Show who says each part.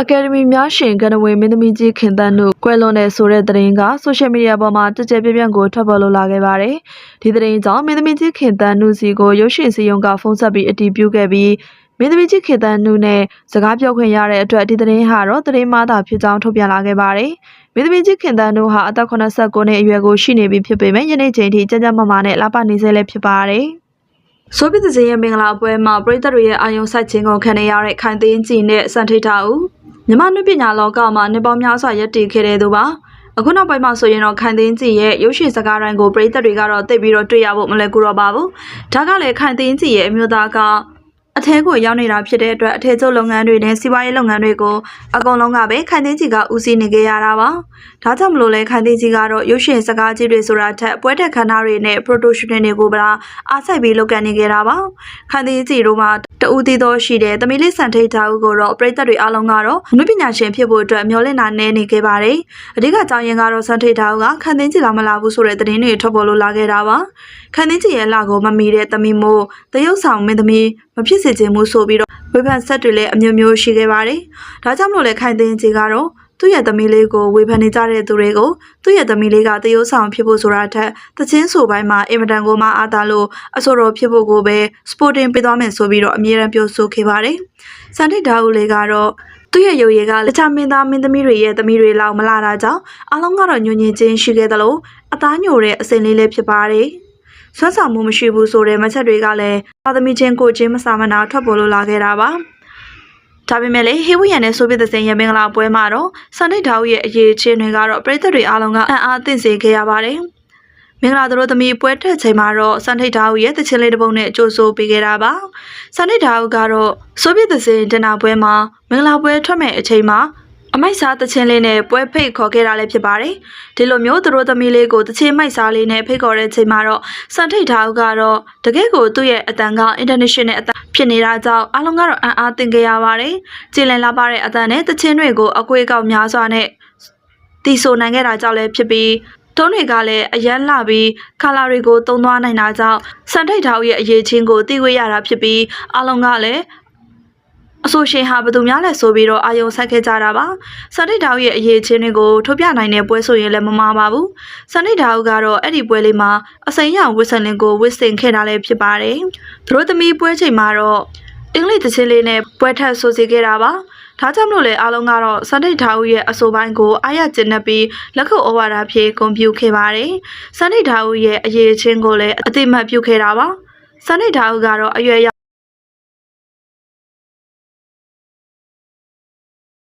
Speaker 1: အကယ်ဒမီများရှင်ကနဝေမင်းသမီးကြီးခင်သန်းတို့ကွယ်လွန်တဲ့ဆိုတဲ့သတင်းကဆိုရှယ်မီဒီယာပေါ်မှာကြကြပြန့်ပြန့်ကိုထွက်ပေါ်လာလာခဲ့ပါတယ်။ဒီသတင်းကြောင့်မင်းသမီးကြီးခင်သန်းနုစီကိုရုပ်ရှင်စီယုံကဖုန်းဆက်ပြီးအတည်ပြုခဲ့ပြီးမင်းသမီးကြီးခင်သန်းနုနဲ့စကားပြောခွင့်ရတဲ့အတွက်ဒီသတင်းဟာတော့သတင်းမှားတာဖြစ်ကြောင်းထုတ်ပြန်လာခဲ့ပါတယ်။မင်းသမီးကြီးခင်သန်းနုဟာအသက်89နှစ်အရွယ်ကိုရှိနေပြီဖြစ်ပေမဲ့ယနေ့ချိန်ထိကြကြမမနဲ့လာပနေဆဲလည်းဖြစ်ပါတယ်။ဆိုဗီယက်ဇင်ရဲ့မင်္ဂလာပွဲမှာပြည်သက်တွေရဲ့အာယုံစိုက်ခြင်းကိုခံနေရတဲ့ခိုင်သိန်းကြည်နဲ့စံထိတ်ထားဦး မြန်မာနုပညာလောကမှာနေပေါင်းများစွာရပ်တည်ခဲ့တဲ့သူပါအခုနောက်ပိုင်းမှာဆိုရင်တော့ခိုင်သိန်းကြည်ရဲ့ရုပ်ရှင်စကားတိုင်းကိုပြည်သက်တွေကတော့သိပြီးတော့တွေ့ရဖို့မလွယ်ကူတော့ပါဘူးဒါကလည်းခိုင်သိန်းကြည်ရဲ့အမျိုးသားက အထဲကိုရောက်နေတာဖြစ်တဲ့အတွက်အထည်ချုပ်လုပ်ငန်းတွေနဲ့စီးပွားရေးလုပ်ငန်းတွေကိုအကုန်လုံးကပဲခိုင်သိန်းကြည်ကဦးစီးနေကြရတာပါဒါကြောင့်မလို့လဲခိုင်သိန်းကြည်ကတော့ရုပ်ရှင်စကားကြီးတွေဆိုတာထက်ပွဲတက်ခန်းသားတွေနဲ့ production တွေကိုပါအားစိုက်ပြီးလုပ်ကိုင်နေကြတာပါခန်းသေးစီတို့မှာတဦးသေးသောရှိတဲ့သမီးလေးစံထိတ်ထားဦးကိုတော့ပြည်သက်တွေအားလုံးကတော့အမှုပညာရှင်ဖြစ်ဖို့အတွက်မျှော်လင့်တာနဲ့နေခဲ့ပါတယ်။အဓိကအကြောင်းရင်းကတော့စံထိတ်ထားဦးကခန်းသိန်းစီလာမလာဘူးဆိုတဲ့သတင်းတွေထွက်ပေါ်လို့လာခဲ့တာပါ။ခန်းသိန်းစီရဲ့လာကိုမမီတဲ့သမီးမို့တရုတ်ဆောင်မင်းသမီး မဖြစ်စေချင်ဘူးဆိုပြီးတော့ဝေဖန်ဆက်တွေလည်းအမျိုးမျိုးရှိခဲ့ပါတယ်။ဒါကြောင့်မလို့လဲခိုင်သိန်းစီကတော့သူ့ရဲ့သမီးလေးကိုဝေဖန်နေကြတဲ့သူတွေကိုသူ့ရဲ့သမီးလေးကတရုတ်ဆောင်ဖြစ်ဖို့ဆိုတာထက်တချင်းဆိုပိုင်းမှာအင်မတန်ကိုမှအားတာလို့အဆိုတော်ဖြစ်ဖို့ကိုပဲ sporting ပေးသွားမယ်ဆိုပြီးတော့အမြဲတမ်းပြောဆိုခဲ့ပါတယ်။စန်တိတ်ဒါဦးလေးကတော့သူ့ရဲ့ရုပ်ရည်ကလက်ချမင်းသားမင်းသမီးတွေရဲ့သမီးတွေလောက်မလာတာကြောင့်အားလုံးကတော့ညဉ့်ညင်ချင်းရှိခဲ့သလိုအသားညိုတဲ့အစိမ်လေးလည်းဖြစ်ပါတယ်။ ဆွမ်းဆောင်မှုမရှိဘူးဆိုတဲ့မချက်တွေကလည်းသာသမီချင်းကိုချင်းမစာမနာထွက်ပေါ်လို့လာခဲ့တာပါ။ဒါပေမဲ့လေဟေဝီယန်နဲ့ဆိုဗီယက်သစင်ရဲ့မင်္ဂလာပွဲမှာတော့စန်တိတ်ဒါဦးရဲ့အရေးချင်းတွေကတော့ပြည်သက်တွေအားလုံးကအံ့အားသင့်စေခဲ့ရပါတယ်။မင်္ဂလာတို့သမီးပွဲတက်ချိန်မှာတော့စန်ထိတ်ထားဦးရဲ့တချင်းလေးတစ်ပုဒ်နဲ့ကြိုးဆိုပေးခဲ့တာပါစန်ထိတ်ထားဦးကတော့ဆိုဗီယက်သစင်ဒင်နာပွဲမှာမင်္ဂလာပွဲထွက်မဲ့အချိန်မှာ အမိုက်စားတချင်းလေးနဲ့ပွဲဖိတ်ခေါ်ခဲ့တာလည်းဖြစ်ပါတယ်ဒီလိုမျိုးသူတို့သမီးလေးကိုတချင်းမိုက်စားလေးနဲ့ဖိတ်ခေါ်တဲ့ချိန်မှာတော့စန်ထိတ်ထားဦးကတော့တကယ့်ကိုသူ့ရဲ့အတန်က international အတန်ဖြစ်နေတာကြောင့်အားလုံးကတော့အံ့အားသင့်ခဲ့ရပါတယ်ကြည်လင်လာပါတဲ့အတန်နဲ့တချင်းတွေကိုအကွေးအကောက်များစွာနဲ့တီဆိုနိုင်ခဲ့တာကြောင့်လည်းဖြစ်ပြီးတုံးတွေကလည်းအရန်လာပြီးခါလာတွေကိုတုံသွားနိုင်တာကြောင့်စန်ထိတ်ထောက်ရဲ့အရေးချင်းကိုသိခွင့်ရတာဖြစ်ပြီးအလုံးကလည်း အဆိုရှင်ဟာဘယ်သူများလဲဆိုပြီးတော့အာယုံဆက်ခဲ့ကြတာပါစန်ထိတ်ထောက်ရဲ့အရေးချင်းတွေကိုထုတ်ပြနိုင်တဲ့ပွဲဆိုရင်လည်းမမှားပါဘူးစန်ထိတ်ထောက်ကတော့အဲ့ဒီပွဲလေးမှာအစိမ်းရောင်ဝစ်ဆန်လင်ကိုဝစ်စင်ခဲ့တာလည်းဖြစ်ပါတယ်သူတို့သမီးပွဲချိန်မှာတော့အင်္ဂလိပ်သချင်းလေးနဲ့ပွဲထပ်ဆိုစီခဲ့တာပါဒါကြောင့်မလို့လေအားလုံးကတော့စန္ဒိတ်ထားဦးရဲ့အဆိုပိုင်းကိုအားရကျင့်နေပြီးလက်ခုပ်ဩဝါဒဖြင့်ဂုဏ်ပြုခဲ့ပါတယ်။စန္ဒိတ်ထားဦးရဲ့အရေးချင်းကိုလည်းအတိမတ်ပြုခဲ့တာပါ။စန္ဒိတ်ထားဦးကတော့အရွယ်